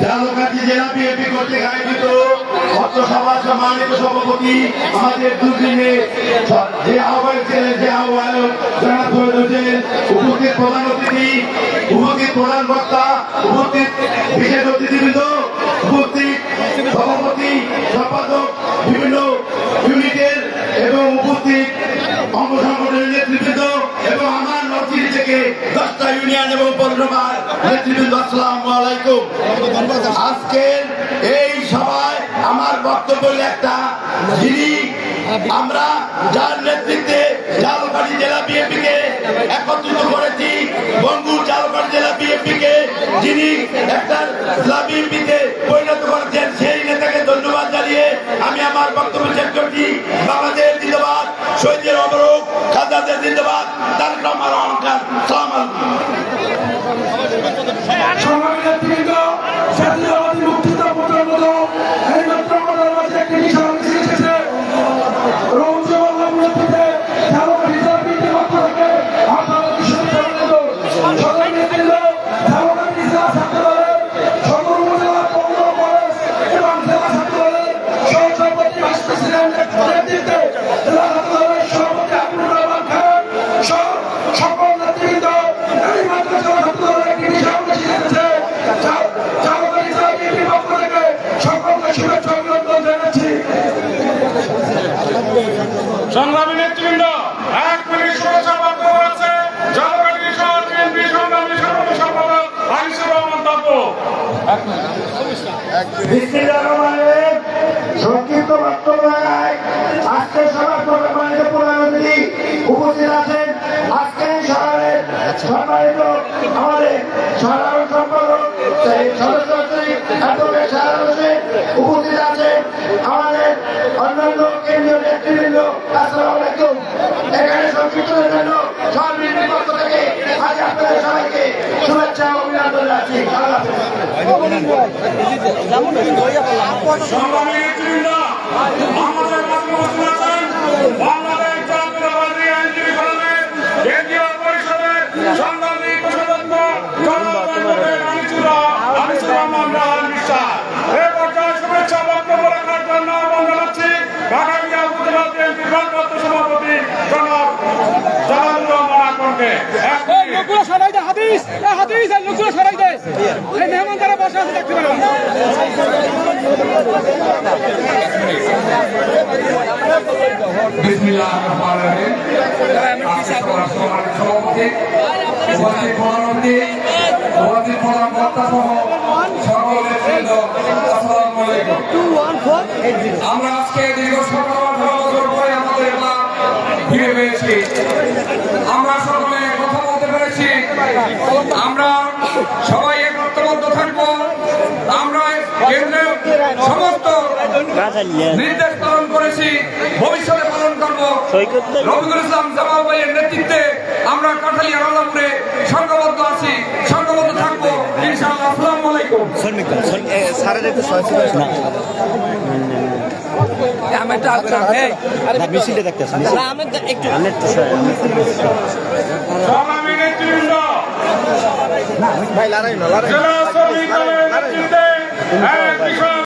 ঝালকাঠি জেলা বিএনপি কর্তৃক আয়োজিত সম্মানিত সভাপতি, আমাদের দুদিনে যে আহ্বায়ক ছিলেন, যে আহ্বায়ক জনাব হোসেন উপস্থিত প্রধান অতিথি, উপস্থিত প্রধান বক্তা, উপস্থিত বিশেষ অতিথিবৃন্দ, উপস্থিত সভাপতি, সম্পাদক, বিভিন্ন ইউনিটের এবং উপস্থিত অঙ্গ সংগঠনের নেতৃবৃন্দ এবং আমার নর্থিস্ট থেকে দশটা ইউনিয়ন এবং পৌরসভার নেতৃবৃন্দ, আসসালামু আলাইকুম। আজকের বক্তব্য একটা যিনি আমরা যার নেতৃত্বে ঝালকাঠি জেলা বিএনপি কে একত্রিত করেছি, বঙ্গুর ঝালকাঠি জেলা বিএনপি কে যিনি একটা বিএনপিতে পরিণত করেছেন, সেই নেতাকে ধন্যবাদ জানিয়ে আমি আমার বক্তব্য শেষ করছি। বাংলাদেশ জিন্দাবাদ, শহীদের অবরোধ খাদাদের জিন্দাবাদ, তার আমার অহংকার, সালাম আলাইকুম। সংক্ষিপ্ত বক্তব্য আজকে সভার সম্মানিত প্রধানমন্ত্রী উপস্থিত আছেন। আজকে শহরের সম্মানিত আমাদের সাধারণ সম্পাদক উপস্থিত আছেন। আমাদের অন্যান্য কেন্দ্রীয় নেতৃবৃন্দ, আসসালামু আলাইকুম। এখানে সংক্ষিপ্তের জন্য সর্বনিম্ন পক্ষ থেকে আজ আপনাদের সবাইকে হাদিস। হাদিস লোকগুলো সরাই দে। এই মেহমান যারা সভাপতি উপস্থিত প্রধানমন্ত্রী উপস্থিত প্রধান সহ সকল আমরা আজকে দীর্ঘ সতেরো সমস্ত নির্দেশ পালন করেছি ভবিষ্যতে পালন করব। রবিকুল ইসলাম জামাল ভাইয়ের নেতৃত্বে আমরা কাঠালিয়া রাজাপুরে সংঘবদ্ধ আছি সংঘবদ্ধ থাকব। ইনশাআল্লাহ আসসালামু আলাইকুম। সংগ্রামী নেতৃবৃন্দ। জেলা শ্রমিক দলের নেতৃত্বে এক বিশাল মিছিল মামুনুর রহমানের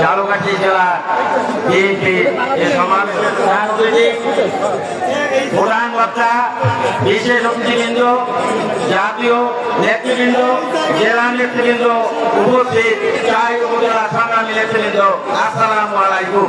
ঝালকাঠি জেলা বিএনপি এর সমাজ প্রধান বক্তা, বিশেষ অতিথিবৃন্দ, জাতীয় নেতৃবৃন্দ, জেলা নেতৃবৃন্দ, উপস্থিত চাই উপজেলা সংগ্রামী নেতৃবৃন্দ, আসসালামু আলাইকুম।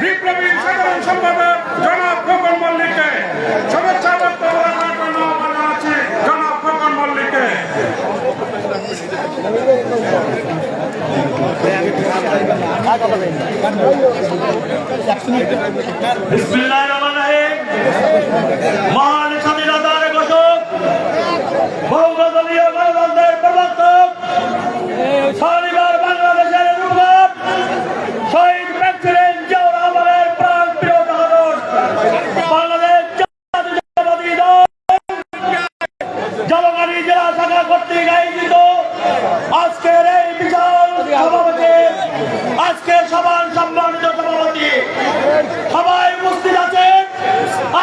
বিপ্লবী সাধারণ সম্পাদক জনাব খোকন মল্লিককে। শুভেচ্ছা বক্তব্য রাখার জন্য আহ্বান জানাচ্ছি জনাব খোকন মল্লিককে। বিসমিল্লাহির রহমানির রহিম। শাখা কর্তৃক আয়োজিত আজকের এই বিশাল সভাপতি, আজকের সবার সম্মানিত সভাপতি। সবাই উপস্থিত আছেন?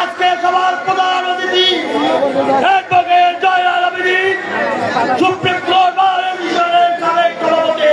আজকে সবার প্রধান অতিথি সুপ্রিম কোর্ট সভাপতি।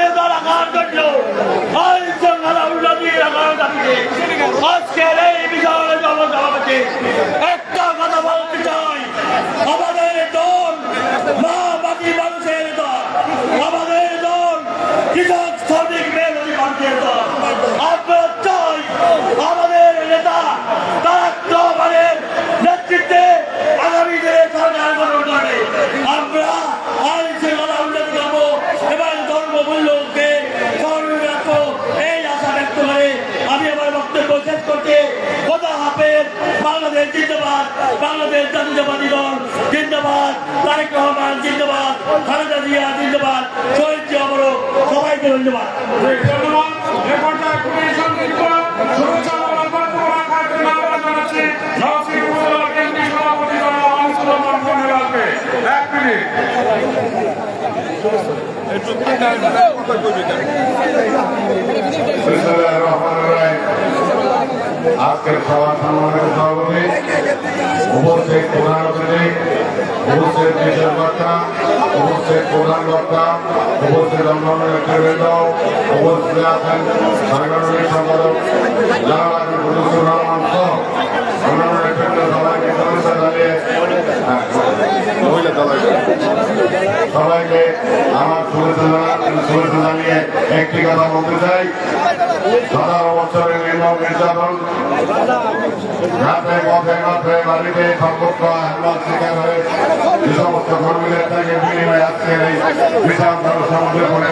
আজকের এই বিশাল জনসভাপতি, একটা কথা বলতে চাই। আমাদের দল, মা বাকি মানুষের দল, আমাদের দল, কৃষক শ্রমিক মেহনতি মানুষের দল। আমরা চাই আমাদের নেতা তার রহমানের নেতৃত্বে আগামী দিনে সরকার গঠন করবে আমরা আইন শৃঙ্খলা উন্নতি করব এবং ধর্ম মূল্যকে স্মরণে রাখব এই আশা ব্যক্ত করে আমি আমার বক্তব্য শেষ করতে খোদা হাফেজ বাংলাদেশ জিন্দাবাদ। বাংলাদেশ জাতীয়তাবাদী দল জিন্দাবাদ। তারেক রহমান জিন্দাবাদ। খালেদা জিয়া জিন্দাবাদ। শহীদ জিয়া সবাইকে ধন্যবাদ। ধন্যবাদ এ পর্যায়ে খুবই সংক্ষিপ্ত শুভেচ্ছা ও বক্তব্য রাখার জন্য আহ্বান জানাচ্ছি নরসিংহ উপজেলা কেন্দ্রীয় সভাপতি জনাব আনিসুর রহমান কর্নেলালকে আজকের সভা সম্মানিত সভাপতি, উপস্থিত প্রধান অতিথি, উপস্থিত বিশেষ বক্তা, উপস্থিত প্রধান বক্তা, উপস্থিত অন্যান্য নেতৃবৃন্দ, উপস্থিত আছেন সাংগঠনিক সম্পাদক জানালার মুজিবুর রহমান সহ অন্যান্য নেতৃবৃন্দ সবাইকে শুভেচ্ছা জানিয়ে সবাইকে আমার শুভেচ্ছা শুভেচ্ছা জানিয়ে একটি কথা বলতে চাই। সতেরো বছরের নির্মম নির্যাতন রাতে পথে মাঠে বাড়িতে সর্বত্র হামলার শিকার হয়ে যে সমস্ত কর্মীদের থেকে বিনিময়ে আজকের এই বিশাল সংগঠনে